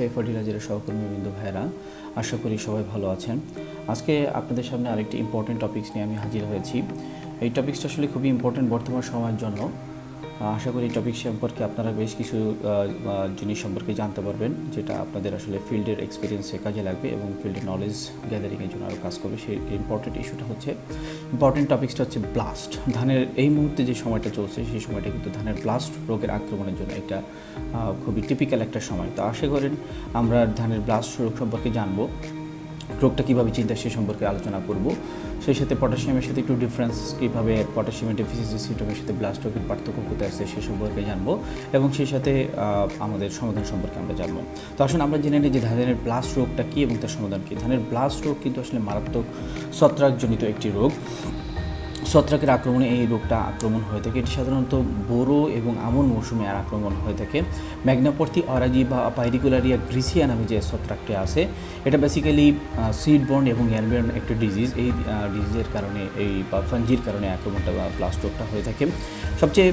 ACI ফার্টিলাইজারের সহকর্মী বিন্দু ভাইরা। আশা করি সবাই ভালো আছেন। আজকে আপনাদের সামনে আরেকটি ইম্পর্টেন্ট টপিক্স নিয়ে আমি হাজির হয়েছি। এই টপিকসটা আসলে খুবই ইম্পর্টেন্ট বর্তমান সময়ের জন্য। আশা করি টপিক সম্পর্কে আপনারা বেশ কিছু জিনিস সম্পর্কে জানতে পারবেন, যেটা আপনাদের আসলে ফিল্ডের এক্সপিরিয়েন্সে কাজে লাগবে এবং ফিল্ডের নলেজ গ্যাদারিংয়ের জন্য আরও কাজ করবে। সেই ইম্পর্টেন্ট ইস্যুটা হচ্ছে ইম্পর্টেন্ট টপিকসটা হচ্ছে ব্লাস্ট ধানের, এই মুহূর্তে যে সময়টা চলছে, সেই সময়টা কিন্তু ধানের ব্লাস্ট রোগের আক্রমণের জন্য একটা খুবই টিপিক্যাল একটা সময়। তো আশা করেন আমরা ধানের ব্লাস্ট রোগ সম্পর্কে জানব। রোগটা কীভাবে চিন্তা সে সম্পর্কে আলোচনা করব। সেই সাথে পটাশিয়ামের সাথে একটু ডিফারেন্স কীভাবে পটাশিয়ামের ডেফিসিসি সিমটমের সাথে ব্লাস্ট রোগের পার্থক্য কোথায় আছে সে সম্পর্কে জানব এবং সেই সাথে আমাদের সমাধান সম্পর্কে আমরা জানব। তো আসুন আমরা জেনে নিই যে ধানের ব্লাস্ট রোগটা কী এবং তার সমাধান কী। ধানের ব্লাস্ট রোগ কিন্তু আসলে মারাত্মক ছত্রাকজনিত একটি রোগ। ছত্রাকের আক্রমণে এই রোগটা আক্রমণ হয়ে থাকে। এটি সাধারণত বোরো এবং আমন মৌসুমে আর আক্রমণ হয়ে থাকে। ম্যাগনাপর্তি অরাজি বা পাইরিকুলারিয়া গ্রিসিয়া নামে যে ছত্রাকটি আছে, এটা বেসিক্যালি সিড বর্ন এবং এয়ারবিয়ান একটা ডিজিজ এই ডিজিজের কারণে, এই, বা ফাঞ্জির কারণে আক্রমণটা বা ব্লাস্ট রোগটা হয়ে থাকে। সবচেয়ে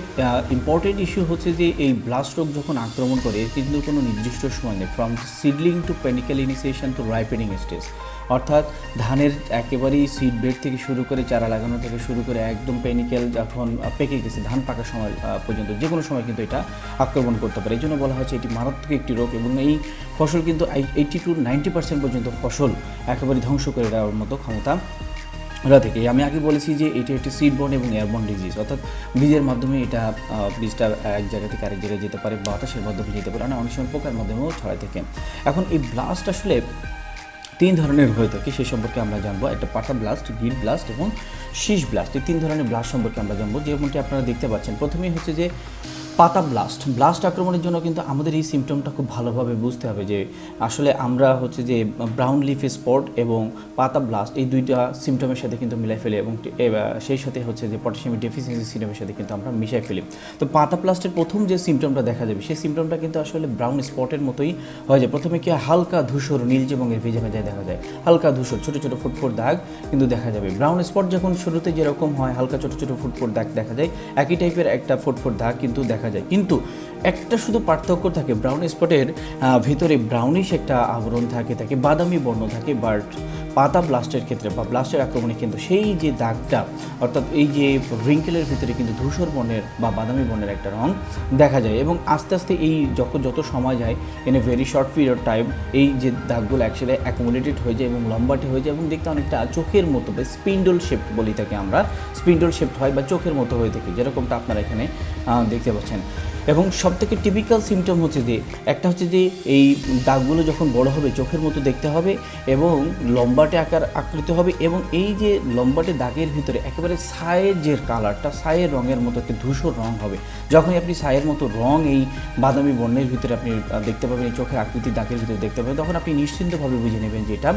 ইম্পর্টেন্ট ইস্যু হচ্ছে যে এই ব্লাস্ট রোগ যখন আক্রমণ করে, এর কিন্তু কোনো নির্দিষ্ট সময় নেই। From seedling to panicle initiation to ripening stage অর্থাৎ ধানের একেবারেই সিড বেড থেকে শুরু করে চারা লাগানো থেকে শুরু করে একদম পেনিক্যাল যখন পেকে গেছে, ধান পাকার সময় পর্যন্ত যে কোনো সময় কিন্তু এটা আক্রমণ করতে পারে। এই জন্য বলা হচ্ছে এটি মারাত্মক একটি রোগ এবং এই ফসল কিন্তু এইটি টু নাইনটি পার্সেন্ট পর্যন্ত ফসল একেবারে ধ্বংস করে দেওয়ার মতো ক্ষমতা ওরা থেকে। আমি আগে বলেছি যে এটি একটি সিড বন এবং এয়ারবন ডিজিজ অর্থাৎ বীজের মাধ্যমে এটা বীজটা এক জায়গা থেকে আরেক জায়গায় যেতে পারে বাতাসের মাধ্যমে যেতে পারে না অনেক সময় পোকার মাধ্যমেও ছড়ায় থাকে। এখন এই ব্লাস্ট আসলে তিন ধরনের হয়ে থাকে সেই সম্পর্কে আমরা জানব। একটা পাতা ব্লাস্ট গিট ব্লাস্ট এবং শীষ ব্লাস্ট, এই তিন ধরনের ব্লাস্ট সম্পর্কে আমরা জানব। যেমনটি আপনারা দেখতে পাচ্ছেন। প্রথমেই হচ্ছে যে পাতা ব্লাস্ট ব্লাস্ট আক্রমণের জন্য কিন্তু আমাদের এই সিমটমটা খুব ভালোভাবে বুঝতে হবে যে, আসলে আমরা হচ্ছে যে ব্রাউন লিফ স্পট এবং পাতা ব্লাস্ট এই দুইটা সিমটমের সাথে কিন্তু মিলাই ফেলি এবং সেই সাথে হচ্ছে যে পটাশিয়ামের ডেফিসিয়েন্সি সিমটমের সাথে কিন্তু আমরা মিশাই ফেলি। তো পাতা ব্লাস্টের প্রথম যে সিমটমটা দেখা যাবে, সেই সিমটমটা কিন্তু আসলে ব্রাউন স্পটের মতোই হয়ে যায়। প্রথমে কি হালকা ধূসর নীলচে এর ভেজা ভেজায় দেখা যায়। হালকা ধূসর, ছোটো ছোটো ফুটফুট দাগ কিন্তু দেখা যাবে। ব্রাউন স্পট যখন শুরুতে যেরকম হয়, হালকা, ছোটো ছোটো ফুটফুট দাগ দেখা যায়, একই টাইপের একটা ফুটফুট দাগ কিন্তু দেখা যায়। কিন্তু একটা শুধু পার্থক্য থাকে ব্রাউন স্পটের ভিতরে ব্রাউনিশ একটা আবরণ থাকে থাকে বাদামি বর্ণ থাকে বাট পাতা ব্লাস্টের ক্ষেত্রে বা ব্লাস্টের আক্রমণে কিন্তু সেই যে দাগটা, অর্থাৎ এই যে রিঙ্কেলের ভিতরে কিন্তু ধূসর বর্ণের বা বাদামি বর্ণের একটা রং দেখা যায় এবং আস্তে আস্তে এই যখন যত সময় যায় in a very short period time এই যে দাগগুলো একসাথে অ্যাকোমোডেটেড হয়ে যায় এবং লম্বাটে হয়ে যায় এবং দেখতে অনেকটা চোখের মতো বা স্পিন্ডল শেপড বলি থাকে আমরা স্পিন্ডল শেপড হয় বা চোখের মতো হয়ে থাকে, যেরকমটা আপনারা এখানে দেখতে পাচ্ছেন। এবং সব থেকে টিপিক্যাল সিমটম হচ্ছে যে, একটা হচ্ছে যে, এই দাগগুলো যখন বড় হবে, চোখের মতো দেখতে হবে এবং লম্বাটে আকার আকৃতি হবে এবং এই যে লম্বাটে দাগের ভিতরে একেবারে ছায়ের যে কালারটা, ছায়ের রঙের মতো একটা ধূসর রং হবে। যখনই আপনি ছায়ের মতো রং এই বাদামি বর্ণের ভিতরে আপনি দেখতে পাবেন, এই চোখের আকৃতি দাগের ভিতরে দেখতে পাবেন, তখন আপনি নিশ্চিন্তভাবে বুঝে নেবেন যে এটা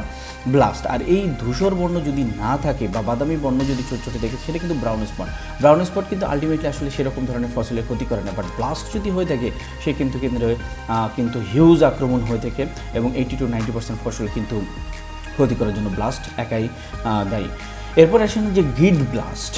ব্লাস্ট আর এই ধূসর বর্ণ যদি না থাকে বা বাদামি বর্ণ যদি ছোট ছোট দেখে, সেটা কিন্তু ব্রাউন স্পট ব্রাউন স্পট কিন্তু আলটিমেটলি আসলে সেরকম ধরনের ফসলের ক্ষতি করে না বাট ব্লাস্ট যদি হয়ে থাকে, সে কিন্তু কেন্দ্রে কিন্তু হিউজ আক্রমণ হয়ে থাকে এবং এইটি টু নাইনটি পার্সেন্ট ফসল কিন্তু ক্ষতি করার জন্য ব্লাস্ট একাই দায়ী। এরপর আসেন যে গিট ব্লাস্ট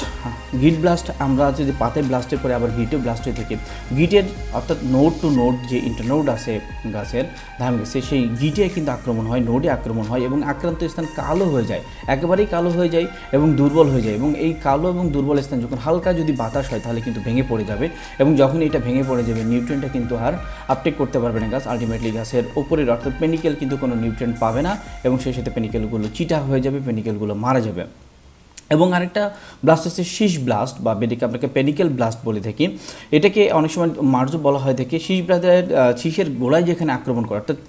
গিট ব্লাস্ট আমরা যদি পাতে ব্লাস্টের পরে আবার গিটে ব্লাস্ট হয়ে থাকে। গিটের অর্থাৎ নোড টু নোড যে ইন্টারনোড আছে গাছের ধান গাছে সেই গিটে কিন্তু আক্রমণ হয় নোডে আক্রমণ হয় এবং আক্রান্ত স্থান কালো হয়ে যায়। একেবারেই কালো হয়ে যায় এবং দুর্বল হয়ে যায় এবং এই কালো এবং দুর্বল স্থান যখন হালকা যদি বাতাস হয় তাহলে কিন্তু ভেঙে পড়ে যাবে এবং যখন এটা ভেঙে পড়ে যাবে, নিউট্রিয়েন্টটা কিন্তু আর আপটেক করতে পারবে না গাছ। আলটিমেটলি গাছের ওপরের অর্থাৎ পেনিকেল কিন্তু কোনো নিউট্রিয়েন্ট পাবে না এবং সেই সাথে পেনিকেলগুলো চিটা হয়ে যাবে পেনিকেলগুলো মারা যাবে। এবং আরেকটা ব্লাস্ট হচ্ছে শীষ ব্লাস্ট বা বেডিকে আপনাকে পেনিক্যাল ব্লাস্ট বলে থাকি। এটাকে অনেক সময় মার্জও বলা হয় থাকে শীষ ব্লাস্টের শীষের গোড়ায় যেখানে আক্রমণ করে, অর্থাৎ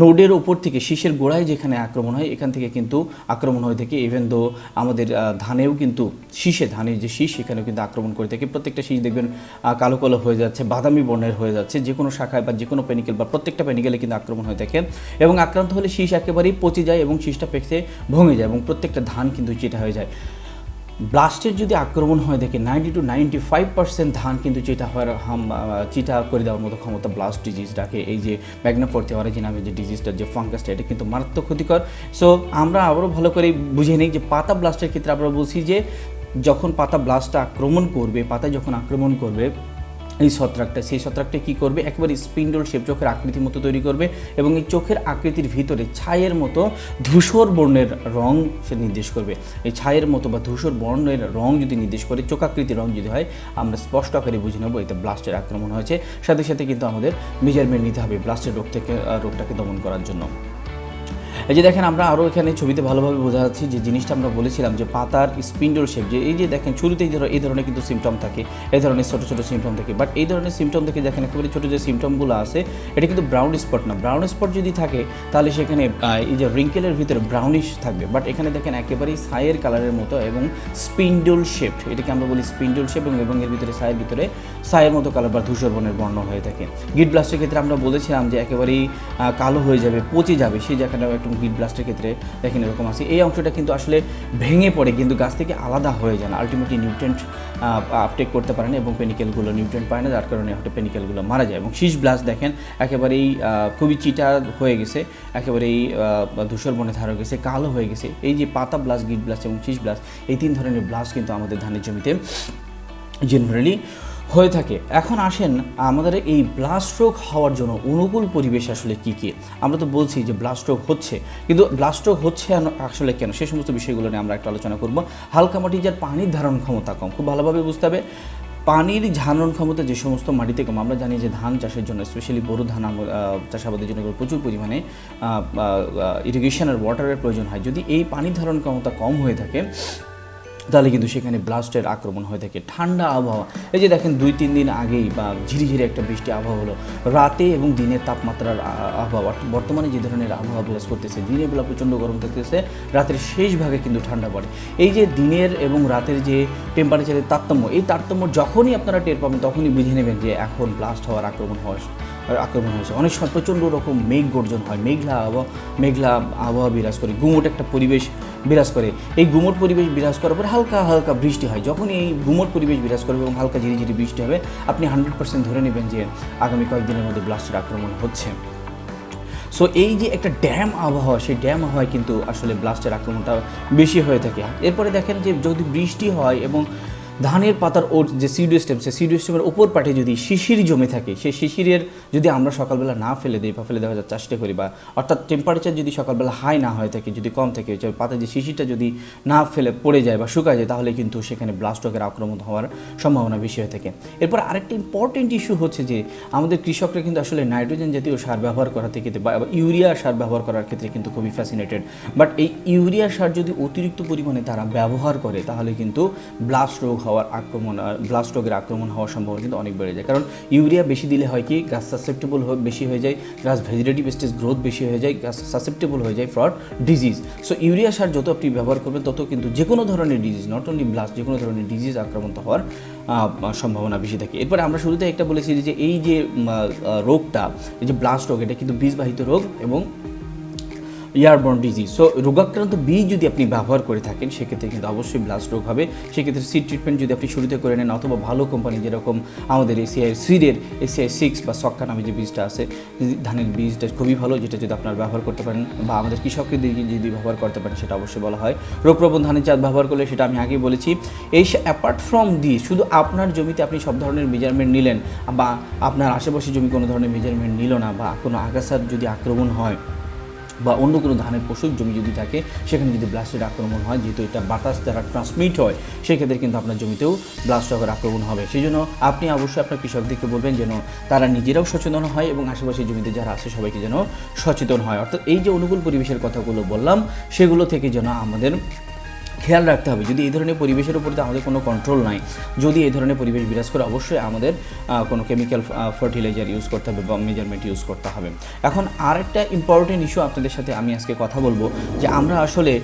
নোডের ওপর থেকে শীষের গোড়ায় যেখানে আক্রমণ হয়, এখান থেকে কিন্তু আক্রমণ হয়ে থাকে। ইভেন দো আমাদের ধানেও কিন্তু, শীষে ধানের যে শীষ, সেখানেও কিন্তু আক্রমণ করে থাকে। প্রত্যেকটা শীষ দেখবেন কালো কালো হয়ে যাচ্ছে, বাদামি বর্ণের হয়ে যাচ্ছে। যে কোনো শাখায় বা যে কোনো পেনিকেল বা প্রত্যেকটা পেনিকেলে কিন্তু আক্রমণ হয়ে থাকে। এবং আক্রান্ত হলে শীষ একেবারেই পচে যায় এবং শীষটা পেকে ভঙে যায় এবং প্রত্যেকটা ধান কিন্তু চিটা হয়ে যায়। ব্লাস্টের যদি আক্রমণ হয়, দেখে ninety two ninety five percent ধান কিন্তু চিটা হওয়ার হাম চিটা করে দেওয়ার মতো ক্ষমতা ব্লাস্ট ডিজিজটাকে এই যে ম্যাগনাফোর্তি অরিজিন নামে যে ডিজিজটা যে ফাঙ্গাসটা এটা কিন্তু মারাত্মক ক্ষতিকর। সো আমরা আবারও ভালো করে বুঝে নিই যে পাতা ব্লাস্টের ক্ষেত্রে আমরা বলছি যে, যখন পাতা ব্লাস্টটা আক্রমণ করবে, পাতা যখন আক্রমণ করবে এই ছত্রাকটা, সেই ছত্রাকটা কী করবে? একেবারে স্পিন্ডল শেপ চোখের আকৃতির মতো তৈরি করবে এবং এই চোখের আকৃতির ভিতরে ছায়ের মতো ধূসর বর্ণের রং সে নির্দেশ করবে। এই ছায়ের মতো বা ধূসর বর্ণের রং যদি নির্দেশ করে, চোখাকৃতির রং যদি হয়, আমরা স্পষ্ট আকারে বুঝে নেব এতে ব্লাস্টের আক্রমণ হয়েছে। সাথে সাথে কিন্তু আমাদের মেজারমেন্ট নিতে হবে ব্লাস্টের রোগ থেকে রোগটাকে দমন করার জন্য। এই যে দেখেন, আমরা আরও এখানে ছবিতে ভালোভাবে বোঝা যাচ্ছি যে জিনিসটা আমরা বলেছিলাম যে পাতার স্পিন্ডল শেপ যে এই যে দেখেন শুরুতে এই ধর- এই ধরনের কিন্তু সিমটম থাকে, এই ধরনের ছোটো ছোটো সিমটম থাকে বাট এই ধরনের সিমটম থেকে দেখেন, একেবারে ছোটো যে সিমটমগুলো আছে, এটা কিন্তু ব্রাউন স্পট না। ব্রাউন স্পট যদি থাকে, তাহলে সেখানে এই যে রিঙ্কেলের ভিতরে ব্রাউনিশ থাকবে। বাট এখানে দেখেন, একেবারেই ছায়ের কালারের মতো এবং স্পিন্ডল শেপ এটাকে আমরা বলি স্পিন্ডল শেপ এবং এর ভিতরে ছায়ের ভিতরে ছায়ের মতো কালার বা ধূসর বর্ণের বর্ণ হয়ে থাকে। গিট ব্লাস্টের ক্ষেত্রে আমরা বলেছিলাম যে একেবারেই কালো হয়ে যাবে, পচে যাবে, সেই জায়গাটা একটু গিট ব্লাস্টের ক্ষেত্রে দেখেন এরকম আছে। এই অংশটা কিন্তু আসলে ভেঙে পড়ে, কিন্তু গাছ থেকে আলাদা হয়ে যায় না। আলটিমেটলি নিউট্রেন্ট আপটেক করতে পারে না এবং পেনিকেলগুলো নিউট্রেন্ট পায় না, যার কারণে হয়তো পেনিকেলগুলো মারা যায়। এবং শীষ ব্লাস্ট দেখেন, একেবারেই খুবই চিটা হয়ে গেছে, একেবারেই ধূসর বনে ধারা গেছে, কালো হয়ে গেছে। এই যে পাতা ব্লাস্ট গিট ব্লাস্ট এবং শীষ ব্লাস্ট এই তিন ধরনের ব্লাস্ট কিন্তু আমাদের ধানের জমিতে জেনারেলি হয়ে থাকে। এখন আসেন আমাদের এই ব্লাস্ট হওয়ার জন্য অনুকূল পরিবেশ আসলে কী কী? আমরা তো বলছি যে ব্লাস্ট হচ্ছে। কিন্তু ব্লাস্ট হচ্ছে আসলে কেন? সে সমস্ত বিষয়গুলো নিয়ে আমরা একটা আলোচনা করব। হালকা মাটি যার পানির ধারণ ক্ষমতা কম, খুব ভালোভাবে বুঝতে হবে। পানির ধারণ ক্ষমতা যে সমস্ত মাটিতে কম, আমরা জানি যে ধান চাষের জন্য স্পেশালি বড় ধান চাষাবাদের জন্য প্রচুর পরিমাণে ইরিগেশনের ওয়াটারের প্রয়োজন হয়। যদি এই পানির ধারণ ক্ষমতা কম হয়ে থাকে তাহলে কিন্তু সেখানে ব্লাস্টের আক্রমণ হয়ে থাকে। ঠান্ডা আবহাওয়া। এই যে দেখেন, দুই, তিন দিন আগেই বা ঝিরিঝিরি একটা বৃষ্টি আবহাওয়া হলো। রাতে এবং দিনের তাপমাত্রার আবহাওয়া বর্তমানে যে ধরনের আবহাওয়া বিরাজ করতেছে দিনের বেলা প্রচণ্ড গরম থাকতেছে, রাতের শেষ ভাগে কিন্তু ঠান্ডা পড়ে। এই যে দিনের এবং রাতের যে টেম্পারেচারের তারতম্য, এই তারতম্য যখনই আপনারা টের পাবেন, তখনই বুঝে নেবেন যে এখন ব্লাস্ট হওয়ার আক্রমণ হওয়ার আক্রমণ হয়েছে। অনেক সময় প্রচণ্ড রকম মেঘ গর্জন হয়, মেঘলা আবহাওয়া মেঘলা আবহাওয়া বিরাজ করে। গুমট একটা পরিবেশ বিরাজ করে। এই গুমট পরিবেশ বিরাজ করার পর হালকা হালকা বৃষ্টি হয়। যখন এই গুমট পরিবেশ বিরাজ করবে এবং হালকা ঝিরিঝিরি বৃষ্টি হবে, আপনি হান্ড্রেড পার্সেন্ট ধরে নেবেন যে আগামী কয়েকদিনের মধ্যে ব্লাস্টের আক্রমণ হচ্ছে। সো এই যে একটা ড্যাম আবহাওয়া, সেই ড্যাম আবহাওয়ায় কিন্তু আসলে ব্লাস্টের আক্রমণটা বেশি হয়ে থাকে। এরপরে দেখেন যে যদি বৃষ্টি হয় এবং ধানের পাতার ওর যে সিডিও স্টেম সেই সিডিও স্টেমের ওপর পাটে যদি শিশির জমে থাকে, সেই শিশিরের যদি আমরা সকালবেলা না ফেলে দিই বা ফেলে দেওয়া যায় চাষটা করি বা অর্থাৎ টেম্পারেচার যদি সকালবেলা হাই না হয়ে থাকে, যদি কম থাকে, যে পাতায় যে শিশিরটা যদি না ফেলে, পড়ে যায় বা শুকায় যায়, তাহলে কিন্তু সেখানে ব্লাস্ট রোগের আক্রমণ হওয়ার সম্ভাবনা বেশি হয়ে থাকে। এরপর আরেকটি ইম্পর্টেন্ট ইস্যু হচ্ছে যে, আমাদের কৃষকরা কিন্তু আসলে নাইট্রোজেন জাতীয় সার ব্যবহার করা থেকে বা বা ইউরিয়া সার ব্যবহার করার ক্ষেত্রে কিন্তু খুবই ফ্যাসিনেটেড বাট এই ইউরিয়া সার যদি অতিরিক্ত পরিমাণে তারা ব্যবহার করে, তাহলে কিন্তু ব্লাস্ট রোগ হওয়ার আক্রমণ ব্লাস্ট রোগের আক্রমণ হওয়ার সম্ভাবনা কিন্তু অনেক বেড়ে যায়। কারণ ইউরিয়া বেশি দিলে হয় কি গাছ সাসেপ্টেবল বেশি হয়ে যায় গাছ ভেজিটেটিভ স্টেজ গ্রোথ বেশি হয়ে যায় গাছ সাসেপ্টেবল হয়ে যায় ফর ডিজিজ সো ইউরিয়া সার যত আপনি ব্যবহার করবেন, তত কিন্তু যে কোনো ধরনের ডিজিজ নট অনলি ব্লাস্ট যে কোনো ধরনের ডিজিজ আক্রান্ত হওয়ার সম্ভাবনা বেশি থাকে। এরপরে আমরা শুরুতে একটা বলেছি যে, এই যে রোগটা, এই যে ব্লাস্ট রোগ, এটা কিন্তু বীজবাহিত রোগ এবং এয়ারবর্ন ডিজিজ সো রোগাক্রান্ত বীজ যদি আপনি ব্যবহার করে থাকেন, সেক্ষেত্রে কিন্তু অবশ্যই ব্লাস্ট রোগ হবে। সেক্ষেত্রে সিড ট্রিটমেন্ট যদি আপনি শুরুতে করে নেন, অথবা ভালো কোম্পানি যেরকম আমাদের এসিআই সিডের এসিআই সিক্স বা সক্কা নামে যে বীজটা আছে, ধানের বীজটা খুবই ভালো, যেটা যদি আপনার ব্যবহার করতে পারেন, বা আমাদের কৃষককে যদি ব্যবহার করতে পারেন, সেটা অবশ্যই বলা হয়। রোগ প্রবণ ধানের জাত ব্যবহার করলে, সেটা আমি আগেই বলেছি। এই অ্যাপার্ট ফ্রম দিয়ে, শুধু আপনার জমিতে আপনি সব ধরনের মেজারমেন্ট নিলেন, বা আপনার আশেপাশে জমি কোনো ধরনের মেজারমেন্ট নিল না, বা কোনো আগাছার যদি আক্রমণ হয় বা অন্য কোনো ধানের পশুর জমি যদি থাকে, সেখানে যদি ব্লাস্টের আক্রমণ হয়, যেহেতু এটা বাতাস দ্বারা ট্রান্সমিট হয় সেক্ষেত্রে কিন্তু আপনার জমিতেও ব্লাস্ট আক্রমণ হবে। সেই জন্য আপনি অবশ্যই আপনার কৃষকদেরকে বলবেন যেন তারা নিজেরাও সচেতন হয় এবং আশেপাশের জমিতে যারা আছে, সবাইকে যেন সচেতন হয়। অর্থাৎ এই যে অনুকূল পরিবেশের কথাগুলো বললাম, সেগুলো থেকে যেন আমাদের খেয়াল রাখতে হবে। যদি এই ধরনের পরিবেশের উপর আমাদের কোনো কন্ট্রোল নাই, যদি এই ধরনের পরিবেশ বিরাজ করে, অবশ্যই আমাদের কোনো কেমিক্যাল ফার্টিলাইজার ইউজ করতে হবে বা মেজারমেন্ট ইউজ করতে হবে। এখন আরেকটা ইম্পর্টেন্ট ইস্যু আপনাদের সাথে আমি আজকে কথা বলব, যে আমরা আসলে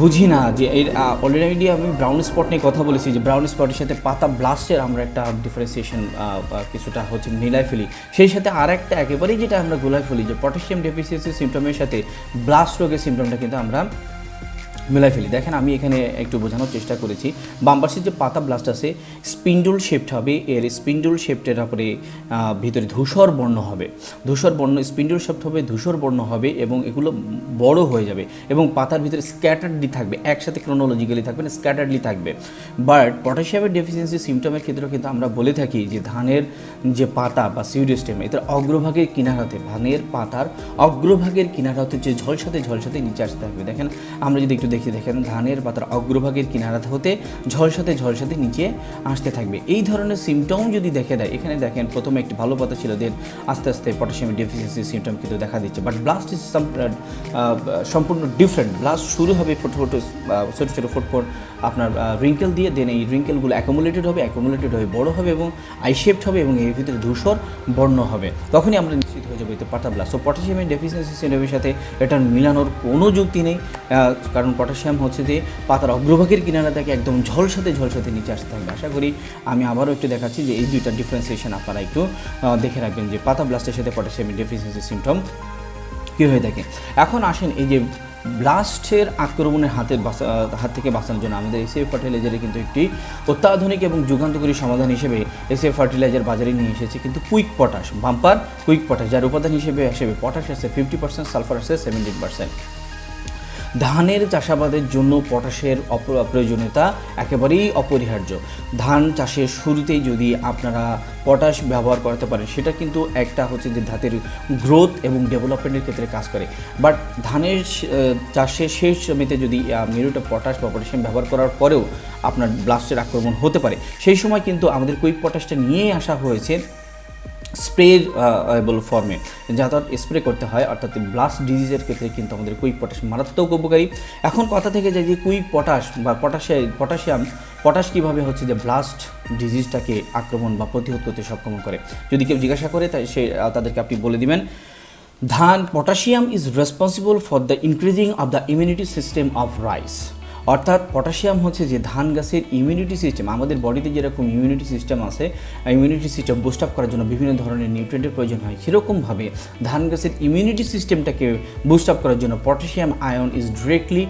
বুঝি না যে এর অলরেডি আমি ব্রাউন স্পট নিয়ে কথা বলেছি, যে ব্রাউন স্পটের সাথে পাতা ব্লাস্টের আমরা একটা ডিফারেন্সিয়েশন কিছুটা হচ্ছে মিলাই ফেলি। সেই সাথে আর একটা একেবারেই যেটা আমরা গোলাই ফেলি, যে পটাশিয়াম ডেফিসিয়েন্সি সিমটমের সাথে ব্লাস্ট রোগের সিমটমটা কিন্তু আমরা মিলাই ফেলি। দেখেন, আমি এখানে একটু বোঝানোর চেষ্টা করেছি। বাম যে পাতা ব্লাস্ট আছে স্পিন্ডল শেপড হবে। এর স্পিন্ডল শেপটের উপরে ভিতরে ধূসর বর্ণ হবে। ধূসর বর্ণ স্পিন্ডল শেপড হবে, ধূসর বর্ণ হবে এবং এগুলো বড় হয়ে যাবে এবং পাতার ভিতরে স্ক্যাটার্ডলি থাকবে। একসাথে ক্রোনোলজিক্যালি থাকবে না স্ক্যাটার্ডলি থাকবে। বাট পটাশিয়ামের ডেফিসিয়েন্সি সিমটমের ক্ষেত্রে কিন্তু আমরা বলে থাকি যে ধানের যে পাতা বা সিউরিস্টেম এটার অগ্রভাগের কিনারাতে, ধানের পাতার অগ্রভাগের কিনারাতে যে ঝলসাতে ঝলসাতে নিচে আসতে থাকবে। দেখেন, আমরা যদি একটু দেখি দেখেন ধানের পাতার অগ্রভাগের কিনারাতে হতে ঝলসাতে ঝলসাতে নিচে আসতে থাকবে। এই ধরনের সিমটম যদি দেখে দেয়, এখানে দেখেন প্রথমে একটি ভালো পাতা ছিল দেন আস্তে আস্তে পটাশিয়ামের ডেফিসিয়েন্সি সিমটম কিন্তু দেখা দিচ্ছে। বাট ব্লাস্ট ইজ সম্পূর্ণ ডিফারেন্ট ব্লাস্ট শুরু হবে ফোটো ফোটো ছোটো ছোটো ফুট ফুট আপনার রিঙ্কেল দিয়ে দেন এই রিঙ্কেলগুলো অ্যাকোমুলেটেড হবে অ্যাকোমুলেটেড হয়ে বড় হবে এবং আইশেপড হবে এবং এর ভিতরে ধূসর বর্ণ হবে। তখনই আমরা নিশ্চিত হয়ে যাবে এতে পাতা ব্লাস্ট। সো পটাশিয়ামের ডেফিসিয়েন্সি সিন্ড্রোমের সাথে এটার মিলানোর কোনো যুক্তি নেই। কারণ পটাশিয়াম হচ্ছে যে পাতার অগ্রভাগের কিনারা থেকে একদম ঝলসাতে ঝলসাতে নিচে আসতে থাকবে আশা করি আমি আবারও একটু দেখাচ্ছি যে এই দুইটা ডিফারেন্সিয়েশন আপনারা একটু দেখে রাখবেন যে পাতা ব্লাস্টের সাথে পটাশিয়ামের ডেফিসিয়েন্সি সিমটম কী হয়ে থাকে। এখন আসেন এই যে ব্লাস্টের আক্রমণের হাতে হাত থেকে বাঁচানোর জন্য আমাদের এসিএফ ফার্টিলাইজারে কিন্তু একটি অত্যাধুনিক এবং যুগান্তকারী সমাধান হিসেবে এসিএফ ফার্টিলাইজার বাজারে নিয়ে এসেছে কিন্তু quick potash, bumper quick potash, যার উপাদান হিসেবে হিসেবে পটাশ আছে ফিফটি পার্সেন্ট সালফার আছে সেভেন্টিন পার্সেন্ট ধানের চাষাবাদের জন্য পটাশের প্রয়োজনীয়তা একেবারেই অপরিহার্য। ধান চাষের শুরুতেই যদি আপনারা পটাশ ব্যবহার করতে পারেন, সেটা কিন্তু একটা হচ্ছে যে ধাতের গ্রোথ এবং ডেভেলপমেন্টের ক্ষেত্রে কাজ করে। বাট ধানের চাষের শেষ জমিতে যদি মিরুটা পটাশ বা পটাশিয়াম ব্যবহার করার পরেও আপনার ব্লাস্টের আক্রমণ হতে পারে। সেই সময় কিন্তু আমাদের কুইক পটাশটা নিয়ে আসা হয়েছে। স্প্রে বল ফর্মে যাতে স্প্রে করতে হয়, অর্থাৎ ব্লাস্ট ডিজিজের ক্ষেত্রে কিন্তু আমাদের কুইক পটাশ মারাত্মক উপকারী। এখন কথা থেকে যায় যে কুইক পটাশ বা পটাশিয়া পটাশিয়াম, পটাশ কীভাবে হচ্ছে যে ব্লাস্ট ডিজিজটাকে আক্রমণ বা প্রতিরোধ করতে সক্ষম করে? যদি কেউ জিজ্ঞাসা করে, তাই সে তাদেরকে আপনি বলে দিবেন। ধান, potassium is responsible for the increasing of the immunity system of rice অর্থাৎ পটাশিয়াম হচ্ছে যে ধান গাছের ইমিউনিটি সিস্টেম আমাদের বডিতে যেরকম ইমিউনিটি সিস্টেম আছে ইমিউনিটি সিস্টেম বুস্ট আপ করার জন্য বিভিন্ন ধরনের নিউট্রিয়েন্টের প্রয়োজন হয়। সেরকমভাবে ধান গাছের ইমিউনিটি সিস্টেমটাকে বুস্ট আপ করার জন্য potassium ion is directly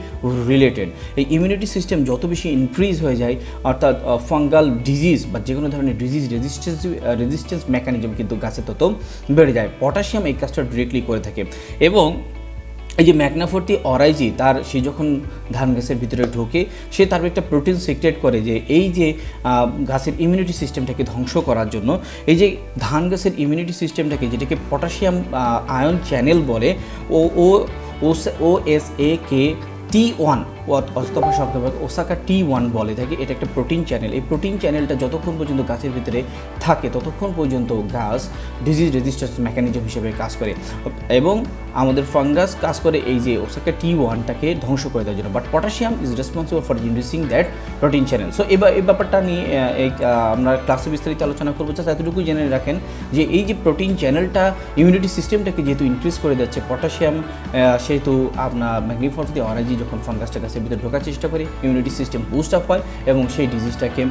related এই ইমিউনিটি সিস্টেম যত বেশি ইনক্রিজ হয়ে যায়, অর্থাৎ ফাঙ্গাল ডিজিজ বা যে কোনো ধরনের ডিজিজ রেজিস্ট্যান্স রেজিস্টেন্স মেকানিজম কিন্তু গাছে তত বেড়ে যায়। পটাশিয়াম এই কাজটা ডিরেক্টলি করে থাকে। এবং এই যে ম্যাগনাফোরটি অরাইজি, তার সে যখন ধান গাছের ভিতরে ঢোকে, সে তার একটা প্রোটিন সিক্রেট করে যে এই যে গাছের ইমিউনিটি সিস্টেমটাকে ধ্বংস করার জন্য, এই যে ধান গাছের ইমিউনিটি সিস্টেমটাকে যেটাকে পটাশিয়াম আয়ন চ্যানেল বলে, ও ও ও S A K T one অথবা শব্দভাগ ওসাকা টি ওয়ান বলে থাকে এটা একটা প্রোটিন চ্যানেল। এই প্রোটিন চ্যানেলটা যতক্ষণ পর্যন্ত গাছের ভিতরে থাকে, ততক্ষণ পর্যন্ত গাছ ডিজিজ রেজিস্ট্যান্স মেকানিজম হিসেবে কাজ করে। এবং আমাদের ফাঙ্গাস কাজ করে এই যে ওসাকা টি ওয়ানটাকে ধ্বংস করে দেওয়ার জন্য। But potassium is responsible for inducing that protein channel so এবার এই ব্যাপারটা নিয়ে আমরা ক্লাসে বিস্তারিত আলোচনা করব। জাস্ট এতটুকু জেনে রাখেন যে এই যে প্রোটিন চ্যানেলটা ইমিউনিটি সিস্টেমটাকে যেহেতু ইনক্রিজ করে যাচ্ছে পটাশিয়াম সেহেতু আপনার ম্যাগনিফর্টি অরাজি যখন ফাঙ্গাসটা গাছের ভিতরে ঢোকার চেষ্টা করে ইমিউনিটি সিস্টেম বুস্ট আপ হয় এবং সেই ডিজিজটাকে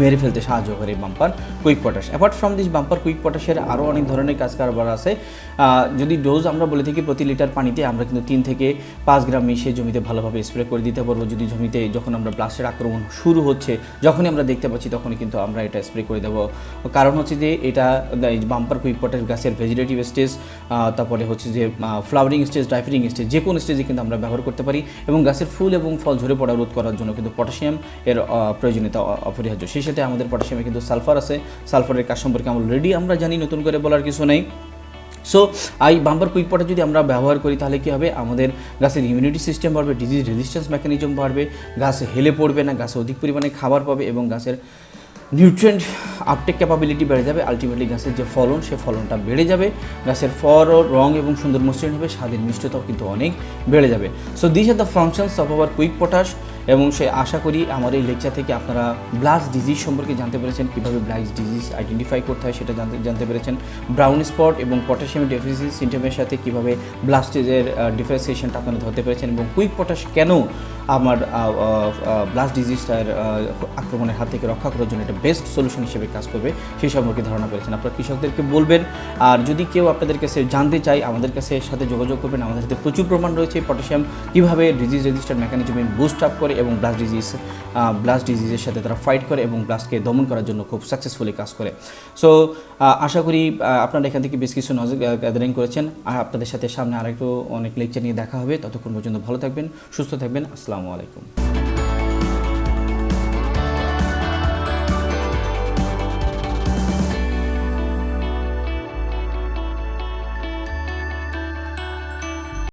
মেরে ফেলতে সাহায্য করে এই bumper quick potash apart from this bumper quick পটাশের আরও অনেক ধরনের কাজ কারবার আছে। যদি ডোজ আমরা বলে থাকি প্রতি লিটার পানিতে, আমরা কিন্তু তিন থেকে পাঁচ গ্রাম মিশিয়ে জমিতে ভালোভাবে স্প্রে করে দিতে পারব। যদি জমিতে যখন আমরা ব্লাস্টের আক্রমণ শুরু হচ্ছে, যখনই আমরা দেখতে পাচ্ছি, তখনই কিন্তু আমরা এটা স্প্রে করে দেবো। কারণ হচ্ছে যে এটা বাম্পার কুইক পটাশ গাছের ভেজিটেটিভ স্টেজ তারপরে হচ্ছে যে ফ্লাওয়ারিং স্টেজ ড্রাইফারিং স্টেজ যে কোনো স্টেজে কিন্তু আমরা ব্যবহার করতে পারি। এবং গাছের ফুল এবং ফল ঝরে পড়া রোধ করার জন্য কিন্তু পটাশিয়াম এর প্রয়োজনীয়তা অপরিহার্য। সেই সাথে আমাদের পটাশিয়ামে কিন্তু সালফার আছে। সালফারের কাজ সম্পর্কে অলরেডি আমরা জানি, নতুন করে বলার কিছু নেই। সো এই বাম্পার কুইক পটা যদি আমরা ব্যবহার করি, তাহলে কী হবে? আমাদের গাছের ইমিউনিটি সিস্টেম বাড়বে ডিজিজ রেজিস্ট্যান্স মেকানিজম বাড়বে, গাছ হেলে পড়বে না, গাছে অধিক পরিমাণে খাবার পাবে এবং গাছের নিউট্রিয়েন্ট আপটেক ক্যাপাবিলিটি বেড়ে যাবে। আলটিমেটলি গাছের যে ফলন, সে ফলনটা বেড়ে যাবে। গাছের ফর রং এবং সুন্দর মসৃণ হবে, স্বাদের মিষ্টতাও কিন্তু অনেক বেড়ে যাবে। So this are the functions of our quick potash এবং সে আশা করি আমার এই লেকচার থেকে আপনারা ব্লাস্ট ডিজিজ সম্পর্কে জানতে পেরেছেন, কীভাবে ব্লাস্ট ডিজিজ আইডেন্টিফাই করতে হয় সেটা জানতে জানতে পেরেছেন। ব্রাউন স্পট এবং পটাশিয়াম ডেফিসিয়েন্সি সিমটমের সাথে কীভাবে ব্লাস্টেজের ডিফারেন্সিয়েশনটা আপনারা ধরতে পেরেছেন এবং কুইক পটাশ কেন আমার ব্লাস্ট ডিজিজটার আক্রমণের হাত থেকে রক্ষা করার জন্য একটা বেস্ট সলিউশন হিসেবে কাজ করবে, সেই সম্পর্কে ধারণা পেরেছেন আপনারা কৃষকদেরকে বলবেন, আর যদি কেউ আপনাদের কাছে জানতে চায়, আমাদের কাছে সাথে যোগাযোগ করবেন। আমাদের সাথে প্রচুর প্রমাণ রয়েছে পটাশিয়াম কীভাবে ডিজিজ রেজিস্টার মেকানিজমে বুস্ট আপ করে এবং ব্লাস্ট ডিজিজ ব্লাস্ট ডিজিজের সাথে তারা ফাইট করে এবং ব্লাস্টকে দমন করার জন্য খুব সাকসেসফুলি কাজ করে। সো আশা করি আপনারা এখান থেকে বেশ কিছু নজর গ্যাদারিং করেছেন। আর আপনাদের সাথে সামনে আরেকটু অনেক লেকচার নিয়ে দেখা হবে। ততক্ষণ পর্যন্ত ভালো থাকবেন, সুস্থ থাকবেন। আসসালামু আলাইকুম।